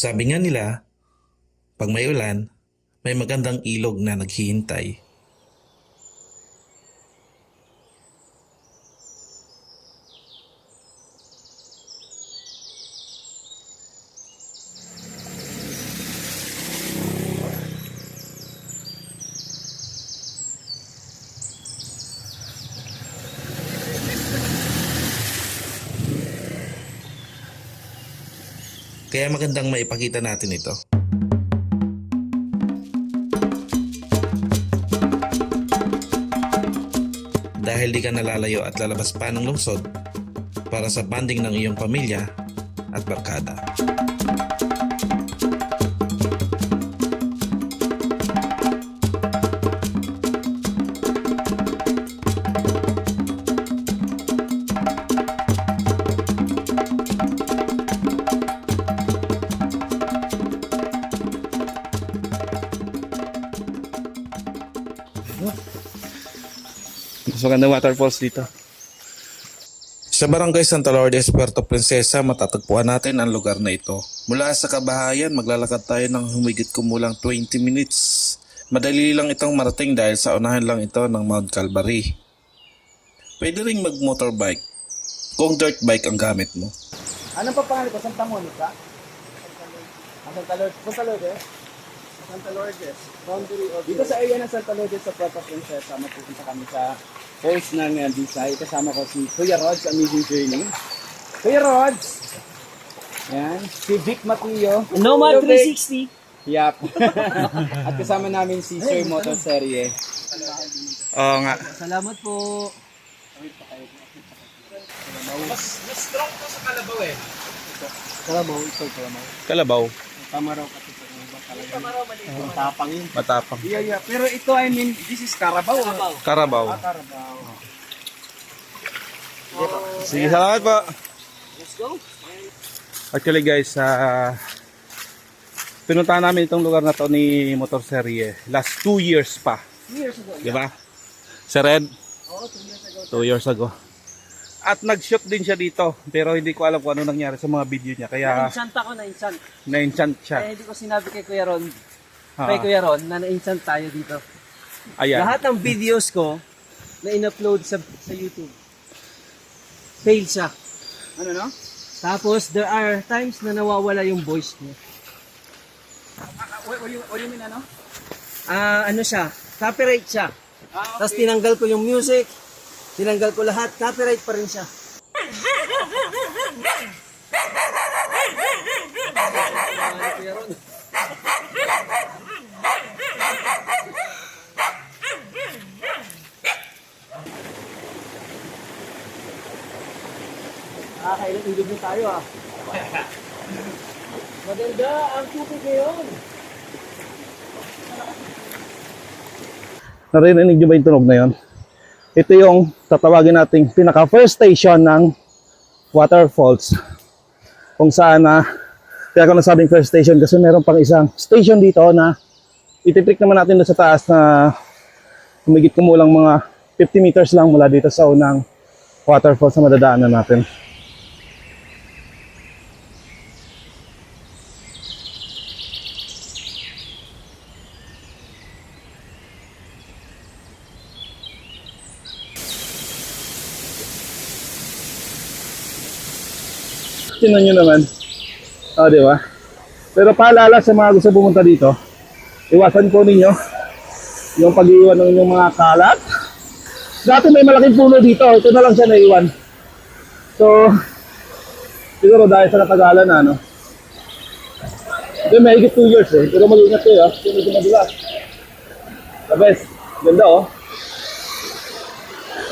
Sabi nga nila, pag may ulan, may magandang ilog na naghihintay. Kaya magandang maipakita natin ito. Dahil di ka nalalayo at lalabas pa ng lungsod para sa banding ng iyong pamilya at barkada. Mas magandang waterfalls dito. Sa barangay Santa Lourdes, Puerto Princesa, matatagpuan natin ang lugar na ito. Mula sa kabahayan, maglalakad tayo ng humigit kumulang 20 minutes. Madali lang itong marating dahil sa unahan lang ito ng Mount Calvary. Pwede ring mag-motorbike kung dirt bike ang gamit mo. Anong pa pangalan ko? Santa Monica? Santa Lourdes. Santa Lourdes? Santa Lourdes. Boundary of Dito sa area ng Santa Lourdes sa Puerto Princesa, mapupunta kami sa host ng uh, Bisay. Kasama ko si Kuya Rods, Amazing Journey. Kuya Rods! Yan. Si Vic Matillo. Nomad Hello, Vic. 360. Yap. At kasama namin si Sir Motor Serie. Oo nga. Salamat po. Kalabaw, ito kalabaw. Kalabaw. Tama raw kasi sa iba talaga. Ang tapang yun. Matapang. Yeah, yeah. Pero ito, I mean, this is Carabao. Carabao. Karabaw. Carabao. Sige, salamat po. Let's go. Actually guys, uh, pinuntahan namin itong lugar na to ni Motor Serie. Last 2 years pa. Years ago. Di ba? Sa Red, Oo, two years ago. 2 years ago. At nag-shoot din siya dito. Pero hindi ko alam kung ano nangyari sa mga video niya. Kaya Na-enchant ako, na-enchant. na-enchant siya. Kaya hindi ko sinabi kay Kuya Ron, Ah. kay Kuya Ron, na na-enchant tayo dito. Ayan. Lahat ng videos ko na in-upload sa, sa YouTube, fail siya. Ano, no? Tapos, there are times na nawawala yung voice niya. Ah, what, what, do you, what you mean, ano? Ah, ano siya, copyright siya. Ah, Tapos tinanggal ko yung music, tinanggal ko lahat, copyright pa rin siya. Ah, kailan ilog na tayo ah. Maganda ang tubig ngayon. Narinig niyo ba yung tunog na yon? Ito yung tatawagin nating pinaka first station ng waterfalls. Kung saan na kaya ako nasabing first station kasi meron pang isang station dito na ititrick naman natin doon sa taas na humigit kumulang mga 50 meters lang mula dito sa unang waterfalls na madadaanan natin. Tingnan nyo naman. O, di ba? Pero paalala sa mga gusto pumunta dito, iwasan po ninyo yung pag-iwan ng inyong mga kalat. Dati may malaking puno dito, ito na lang siya naiwan. So, siguro dahil sa natagalan na, no? Ito may higit 2 years eh, pero mag-ingat kayo, ah. Ito medyo madulas. The best. Ganda oh.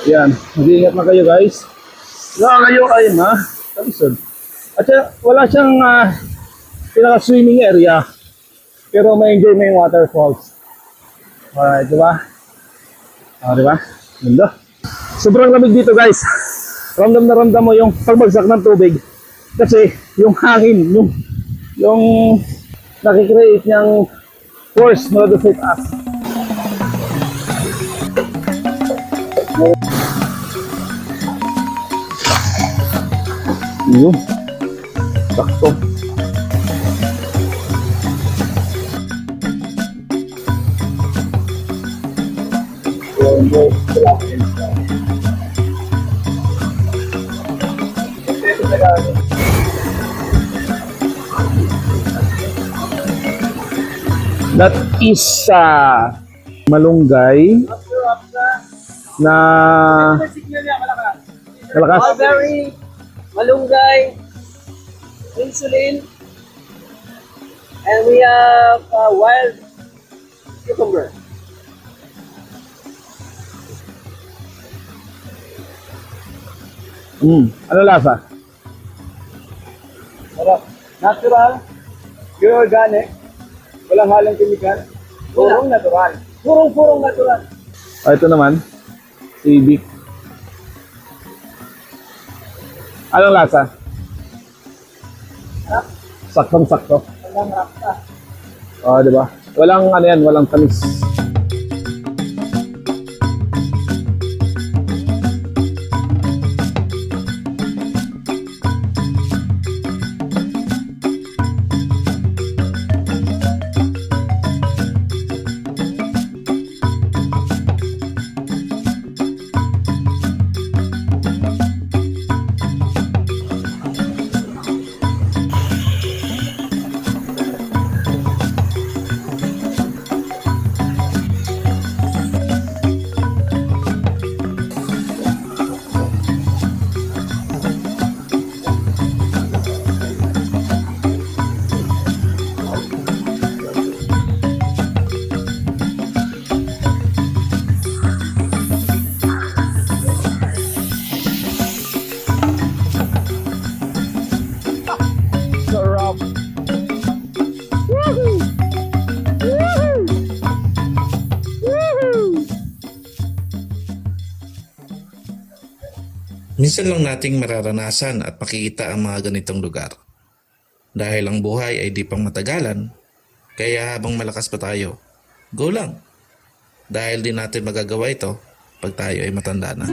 Yan, mag-iingat na kayo guys. Wala kayo ha. Kalisod. At siya, wala siyang uh, pinaka-swimming area. Pero may enjoy mo yung waterfalls. Alright, di ba? Ah, di ba? Ganda. Sobrang lamig dito guys. Ramdam na ramdam mo yung pagbagsak ng tubig. Kasi yung hangin, yung yung nakikreate niyang force mula doon sa itaas. Yun sakto. That is uh, malunggay na malakas. Mulberry, malunggay, insulin, and we have uh, wild cucumber. Mm. Ano lasa? Sarap. Natural, pure organic, walang halong kemikal, purong natural. Purong-purong natural. Ah, ito naman, civic. Anong lasa? Saktong-sakto. Walang rakta. Oh, di ba? Walang ano yan, walang tamis. Minsan lang nating mararanasan at makikita ang mga ganitong lugar. Dahil ang buhay ay di pang matagalan, kaya habang malakas pa tayo, go lang. Dahil di natin magagawa ito pag tayo ay matanda na.